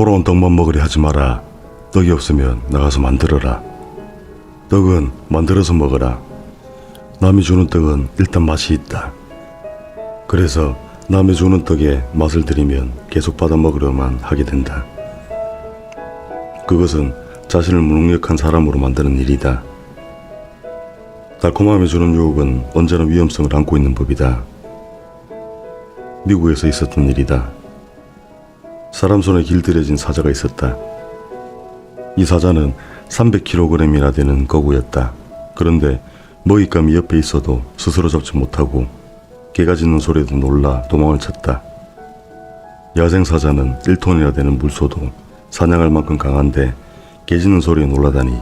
돌아온 떡만 먹으려 하지 마라. 떡이 없으면 나가서 만들어라. 떡은 만들어서 먹어라. 남이 주는 떡은 일단 맛이 있다. 그래서 남이 주는 떡에 맛을 들이면 계속 받아 먹으려만 하게 된다. 그것은 자신을 무능력한 사람으로 만드는 일이다. 달콤함이 주는 유혹은 언제나 위험성을 안고 있는 법이다. 미국에서 있었던 일이다. 사람 손에 길들여진 사자가 있었다. 이 사자는 300kg이나 되는 거구였다. 그런데 먹잇감이 옆에 있어도 스스로 잡지 못하고 개가 짖는 소리에도 놀라 도망을 쳤다. 야생 사자는 1톤이나 되는 물소도 사냥할 만큼 강한데 개 짖는 소리에 놀라다니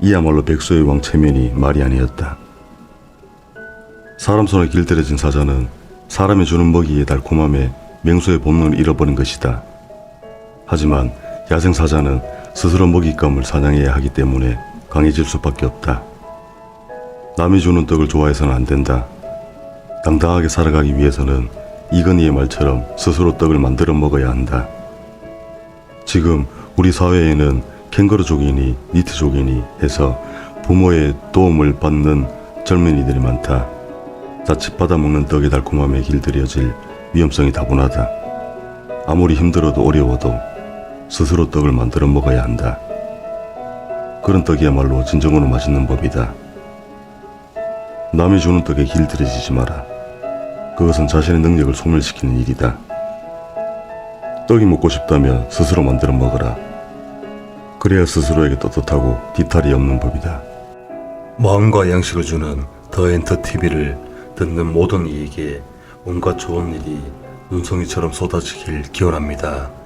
이야말로 백소의 왕 체면이 말이 아니었다. 사람 손에 길들여진 사자는 사람이 주는 먹이의 달콤함에 맹수의 본능을 잃어버린 것이다. 하지만 야생 사자는 스스로 먹잇감을 사냥해야 하기 때문에 강해질 수밖에 없다. 남이 주는 떡을 좋아해서는 안 된다. 당당하게 살아가기 위해서는 이건희의 말처럼 스스로 떡을 만들어 먹어야 한다. 지금 우리 사회에는 캥거루족이니 니트족이니 해서 부모의 도움을 받는 젊은이들이 많다. 자칫 받아먹는 떡의 달콤함에 길들여질 위험성이 다분하다. 아무리 힘들어도 어려워도 스스로 떡을 만들어 먹어야 한다. 그런 떡이야말로 진정으로 맛있는 법이다. 남이 주는 떡에 길들여지지 마라. 그것은 자신의 능력을 소멸시키는 일이다. 떡이 먹고 싶다면 스스로 만들어 먹어라. 그래야 스스로에게 떳떳하고 뒤탈이 없는 법이다. 마음과 양식을 주는 더 엔터 TV를 듣는 모든 이에게 온갖 좋은 일이 눈송이처럼 쏟아지길 기원합니다.